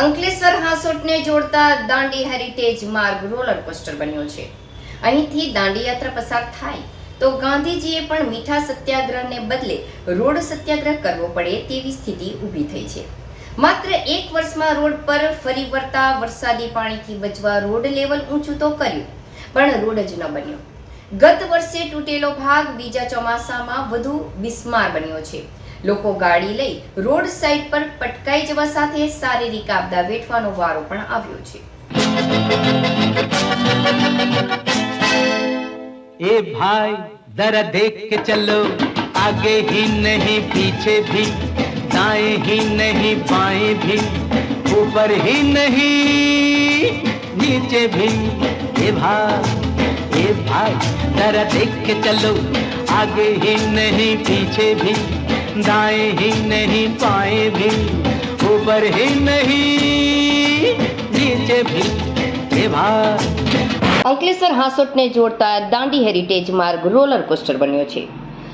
અંકલેશ્વર હાંસોટને જોડતા દાંડી હેરિટેજ માર્ગ રોલર કોસ્ટર બન્યો છે. અહીંથી દાંડી યાત્રા પસાર થાય તો ગાંધીજીએ પણ મીઠા સત્યાગ્રહને બદલે રોડ સત્યાગ્રહ કરવો પડે તેવી સ્થિતિ ઊભી થઈ છે. માત્ર એક વર્ષમાં રોડ પર ફરી વળતા વરસાદી પાણીથી બચવા રોડ લેવલ ઊંચું તો કર્યું, પણ રોડ જ ન બન્યો. ગત વર્ષે તૂટેલો ભાગ બીજા ચોમાસામાં વધુ બિસ્માર બન્યો છે. લોકો ગાડી લઈ રોડ સાઈડ પર પટકાઈ જવા સાથે શારીરિક આપદા વેઠવાનો વારો પણ આવ્યો છે ए भाई जरा देख के चलो आगे ही नहीं पीछे भी दाएं ही नहीं बाएं भी ऊपर ही नहीं नीचे भी ए भाई ए भाई जरा देख के चलो आगे ही नहीं पीछे भी दाएं ही नहीं बाएं भी ऊपर ही नहीं नीचे भी ए भाई અંકલેશ્વર હાંસોટને જોડતા દાંડી હેરિટેજ માર્ગ રોલર કોસ્ટર બન્યો છે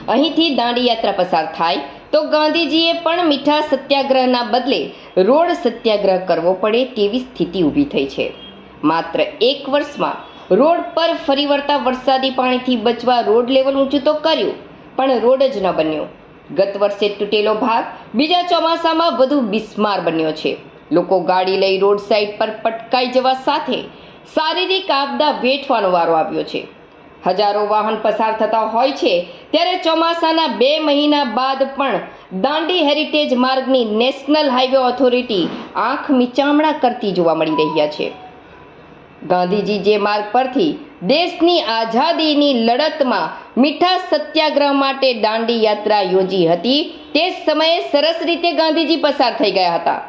અહીંથી દાંડી યાત્રા પસાર થાય તો ગાંધીજીએ પણ મીઠા સત્યાગ્રહના બદલે રોડ સત્યાગ્રહ કરવો પડે તેવી સ્થિતિ ઊભી થઈ છે માત્ર એક વર્ષમાં રોડ પર ફરી વળતા વરસાદી પાણીથી બચવા રોડ લેવલ ઊંચું તો કર્યું પણ રોડ જ ન બન્યો ગત વર્ષે તૂટેલો ભાગ બીજા ચોમાસામાં વધુ બિસ્માર બન્યો છે. લોકો ગાડી લઈ રોડ સાઈડ પર પટકાઈ જવા સાથે શારીરિક આપદા વેઠવાનો વારો આવ્યો છે. હજારો વાહન પસાર થતા હોય છે ત્યારે ચોમાસાના બે મહિના બાદ પણ દાંડી હેરિટેજ માર્ગની નેશનલ હાઈવે ઓથોરિટી આંખ મિચામણા કરતી જોવા મળી રહ્યા છે. ગાંધીજી જે માર્ગ પરથી દેશની આઝાદીની લડતમાં મીઠા સત્યાગ્રહ માટે દાંડી યાત્રા યોજી હતી. તે સમયે સરસ રીતે ગાંધીજી પસાર થઈ ગયા હતા.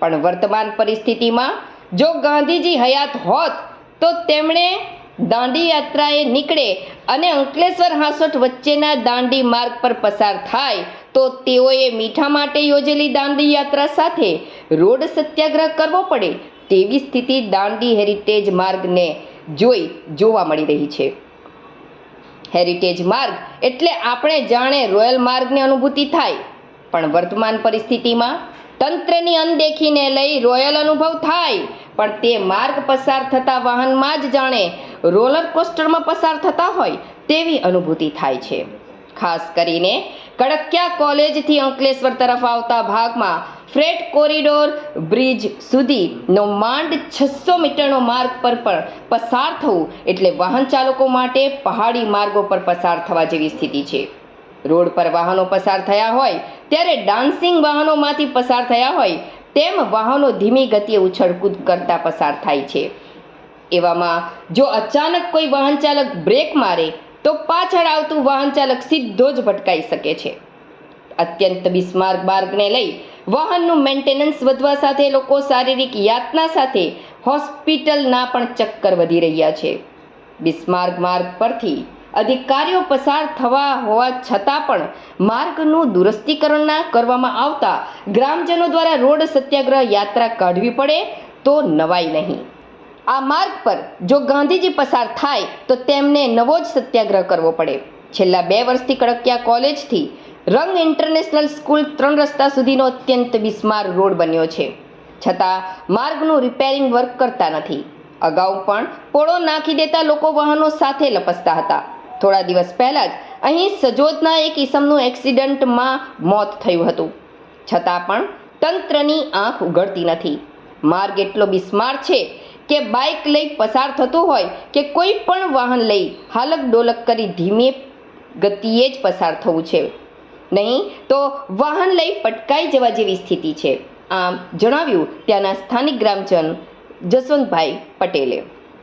પણ વર્તમાન પરિસ્થિતિમાં જો ગાંધીજી હયાત હોત, તો તેમણે દાંડી યાત્રાએ નીકળે અને અંકલેશ્વર હાંસોટ વચ્ચેના દાંડી માર્ગ પર પસાર થાય, તો તેઓએ મીઠા માટે યોજેલી દાંડી યાત્રા સાથે રોડ સત્યાગ્રહ કરવો પડે તેવી સ્થિતિ દાંડી હેરિટેજ માર્ગને જોઈ જોવા મળી રહી છે. હેરિટેજ માર્ગ એટલે આપણે જાણે રોયલ માર્ગની અનુભૂતિ થાય, પણ વર્તમાન પરિસ્થિતિમાં તંત્રની અનદેખીને લઈ રોયલ અનુભવ થાય, પણ તે માર્ગ પસાર થતા વાહનમાં જ જાણે રોલર કોસ્ટરમાં પસાર થતા હોય તેવી અનુભૂતિ થાય છે. ખાસ કરીને કડકિયા કોલેજથી અંકલેશ્વર તરફ આવતા ભાગમાં ફ્રેટ કોરિડોર બ્રિજ સુધીનો માંડ છસો મીટરનો માર્ગ પર પણ પસાર થવું એટલે વાહન ચાલકો માટે પહાડી માર્ગો પર પસાર થવા જેવી સ્થિતિ છે. રોડ પર વાહનો પસાર થયા હોય, ત્યારે ડાન્સિંગ વાહનોમાંથી પસાર થયા હોય, તેમ વાહનો ધીમી ગતિએ ઉછળકૂદ કરતા પસાર થાય છે. એવામાં જો અચાનક કોઈ વાહન ચાલક બ્રેક મારે, તો પાછળ આવતું વાહન ચાલક સીધો જ ભટકાઈ શકે છે. અત્યંત બિસ્માર્ક માર્ગને લઈ વાહનનું મેન્ટેનન્સ વધવા સાથે લોકો શારીરિક યાતના સાથે હોસ્પિટલના પણ ચક્કર વધી રહ્યા છે. બિસ્માર્ગ માર્ગ પરથી અધિકારીઓ પસાર થવા હોવા છતાં પણ માર્ગનું દુરસ્તીકરણ કરવામાં આવતા ગ્રામજનો દ્વારા રોડ સત્યાગ્રહ યાત્રા કાઢવી પડે તો નવાઈ નહીં. આ માર્ગ પર જો ગાંધીજી પસાર થાય તો તેમને નવો જ સત્યાગ્રહ કરવો પડે. છેલ્લા બે વર્ષથી કડકિયા કોલેજથી રંગ ઇન્ટરનેશનલ સ્કૂલ ત્રણ રસ્તા સુધીનો અત્યંત બિસ્માર રોડ બન્યો છે. છતાં માર્ગનું રિપેરિંગ વર્ક કરતા નથી. અગાઉ પણ પોળો નાખી દેતા લોકો વાહનો સાથે લપસતા હતા. થોડા દિવસ પહેલા જ અહીં સજોદના એક ઈસમનું એક્સિડન્ટમાં મોત થયું હતું. છતાં પણ તંત્રની આંખ ઉગડતી નથી. માર્ગ એટલો બિસ્માર છે કે બાઇક લઈ પસાર થતું હોય કે કોઈ પણ વાહન લઈ હાલક ડોલક કરી ધીમે ગતિએ જ પસાર થવું છે. નહીં? તો વાહન લઈ પટકાઈ જવા જેવી સ્થિતિ છે. આમ જણાવ્યું ત્યાંના સ્થાનિક ગ્રામજન જસવંતભાઈ પટેલે.